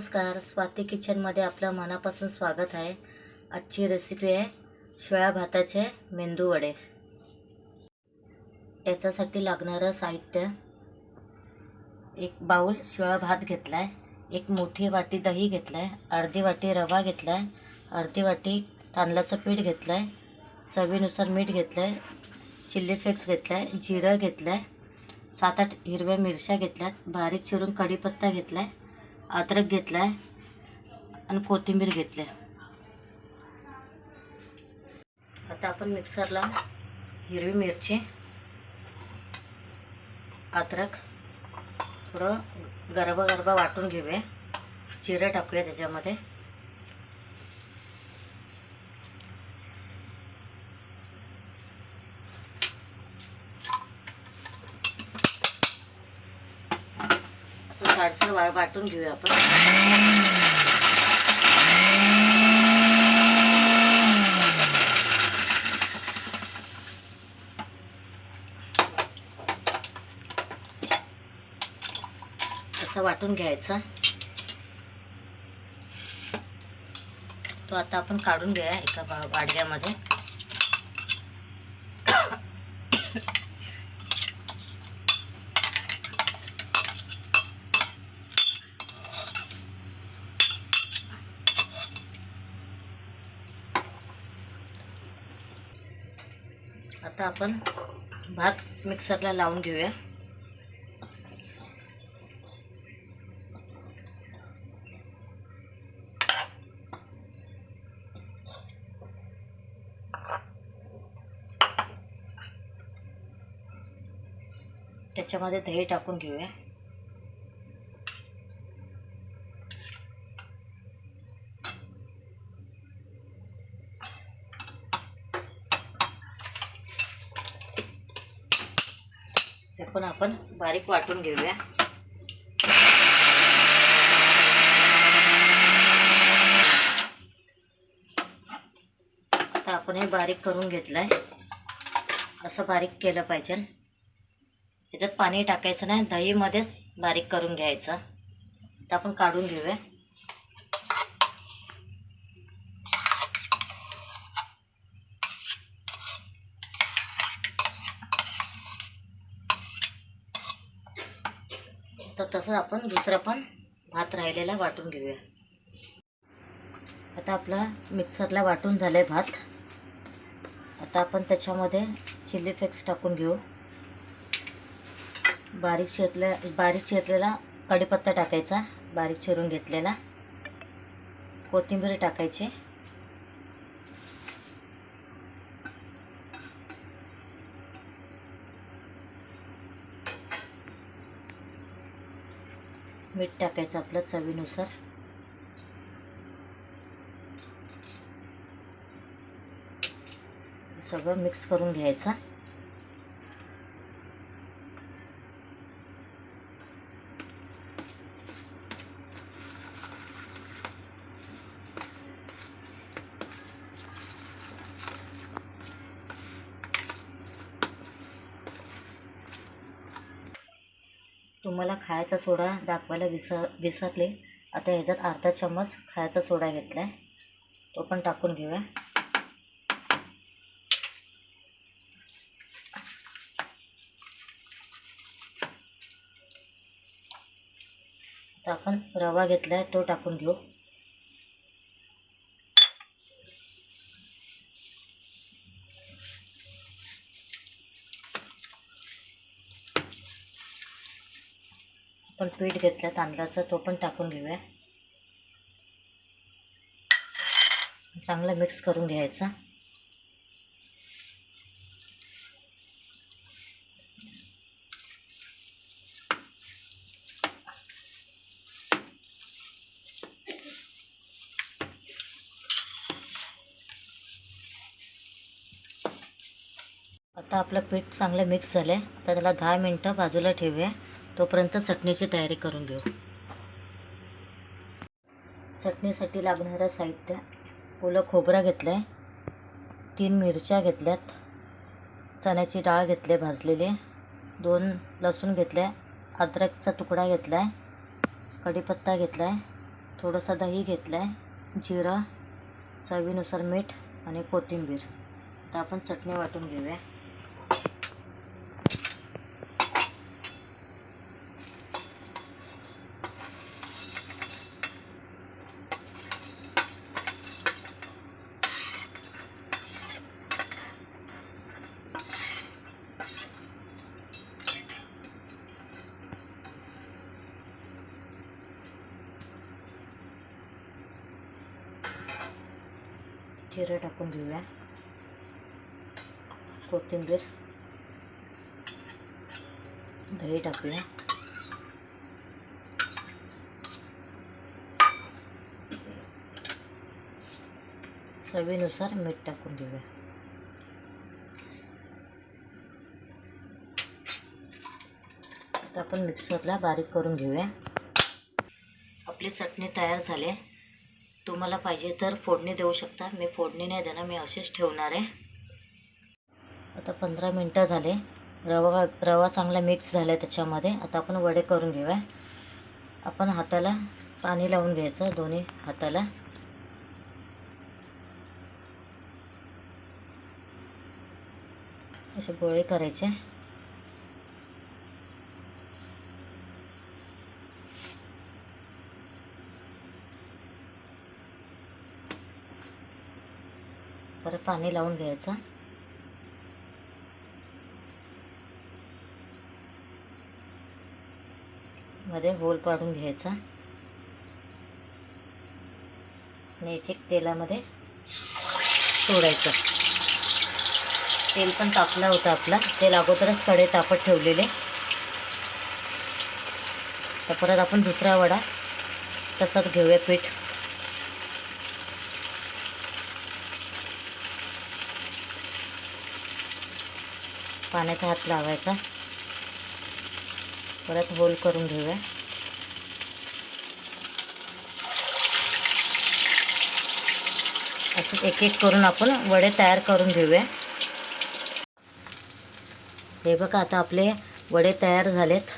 नमस्कार. स्वाती किचनमध्ये आपलं मनापासून स्वागत आहे. आजची रेसिपी आहे शिळ्या भाताचे मेंदू वडे. याच्यासाठी लागणारं साहित्य. एक बाऊल शिळा भात घेतला आहे एक मोठी वाटी दही घेतला आहे अर्धी वाटी रवा घेतला आहे अर्धी वाटी तांदळाचं पीठ घेतलं आहे चवीनुसार मीठ घेतलं आहे चिल्ली फ्लेक्स घेतला आहे जिरं घेतलं आहे सात आठ हिरव्या मिरच्या घेतल्यात. बारीक चिरून कढीपत्ता घेतला आहे अद्रक घेतला आहे आणि कोथिंबीर घेतली आहे आता आपण मिक्सरला हिरवी मिरची अद्रक थोडं गरबा गरबा वाटून घेऊया. जिरं टाकूया त्याच्यामध्ये असं जाडसर वाटून घेऊया आपण. असं वाटून घ्यायचा. तो आता आपण काढून घेऊया एका बा- वाडग्यामध्ये आता आपण भात मिक्सरला लावून घेऊया. त्याच्यामध्ये दही टाकून घेऊया ते पण आपण बारीक वाटून घेऊया. आता आपण हे बारीक करून घेतलंय. असं बारीक केलं पाहिजे. याच्यात पाणी टाकायचं नाही दहीमध्येच बारीक करून घ्यायचं. तर आपण काढून घेऊया. तर तसं आपण दुसरा पण भात राहिलेला वाटून घेऊया. आता आपला मिक्सरला वाटून झालं आहे भात. आता आपण त्याच्यामध्ये चिली फ्लेक्स टाकून घेऊ. बारीक चिरल्या बारीक चिरलेला कढीपत्ता टाकायचा बारीक चिरून घेतलेला. कोथिंबीर टाकायची. मीठ टाकायचं आपलं चवीनुसार. सगळं मिक्स करून घ्यायचं. तुम्हाला खायचा सोडा दाखवायला विसर विसरले. आता ह्याच्यात अर्धा चम्मच खायचा सोडा घेतला आहे तो पण टाकून घेऊया. आता आपण रवा घेतला आहे तो टाकून घेऊ. आपण पीठ घेतलं तांदळाचं तो पण टाकून घेऊया. चांगलं मिक्स करून घ्यायचं. आता आपलं पीठ चांगलं मिक्स झालं आहे आता त्याला दहा मिनटं बाजूला ठेवूया. तोपर्यंत चटणीची तयारी करून घेऊ. चटणीसाठी लागणारं साहित्य ओलं खोबरं घेतलं आहे तीन मिरच्या घेतल्यात चण्याची डाळ घेतली आहे भाजलेली दोन लसूण घेतले अद्रकचा तुकडा घेतला आहे कढीपत्ता घेतला आहे थोडंसं दही घेतलं आहे जिरा चवीनुसार मीठ आणि कोथिंबीर. आता आपण चटणी वाटून घेऊया. जिरं टाकून घेऊया. कोथिंबीर. दही टाकूया. चवीनुसार मीठ टाकून घेऊया. आता आपण मिक्सरला बारीक करून घेऊया. आपली चटणी तयार झाली आहे. तुम्हाला पाहिजे तर फोडणी देऊ शकता. मी फोडणी नाही देणार मी अशीच ठेवणार आहे. आता पंधरा मिनटं झाले. रवा रवा चांगला मिक्स झाला आहे त्याच्यामध्ये. आता आपण वडे करून घेऊया. आपण हाताला पाणी लावून घ्यायचं दोन्ही हाताला. असे गोळे करायचे. परत पाणी लावून घ्यायचं. मध्ये होल पाडून घ्यायचा. आणि एक एक तेलामध्ये सोडायचं. तेल पण तापला होता आपला. तेल अगोदरच कडे तापत ठेवलेले. तर परत आपण दुसरा वडा तसाच घेऊया पीठ. पाण्याचा हात लावायचा. परत होल करून घेऊया. असं एक एक करून आपण वडे तयार करून घेऊया. हे बघा आता आपले वडे तयार झालेत.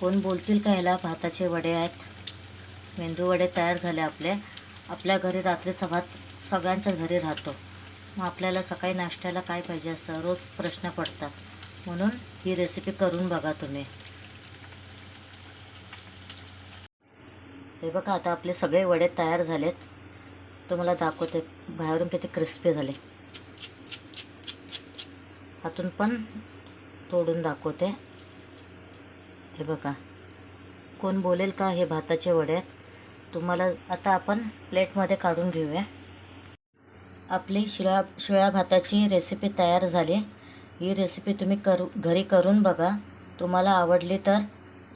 कोण बोलतील का ह्याला? भाताचे वडे आहेत. मेंदू वडे तयार झाले आपले. आपल्या घरी रात्री सभात सगळ्यांच्या घरी राहतो. मग आपल्याला सकाळी नाश्त्याला काय पाहिजे असतं? रोज प्रश्न पडतात. म्हणून ही रेसिपी करून बघा तुम्ही. हे बघा आता आपले सगळे वडे तयार झालेत. तुम्हाला दाखवते बाहेरून किती क्रिस्पी झाले. आतून पण तोडून दाखवते. हे बघा. कोण बोलेल का हे भाताचे वडे? आहेत तुम्हाला आता आपण प्लेटमध्ये काढून घेऊया. आपली शिळा शिळ्या भाताची रेसिपी तयार झाली. ही रेसिपी तुम्ही करू घरी करून बघा. तुम्हाला आवडली तर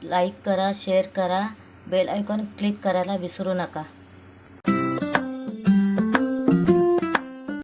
लाईक करा शेअर करा. बेल आयकॉन क्लिक करायला विसरू नका.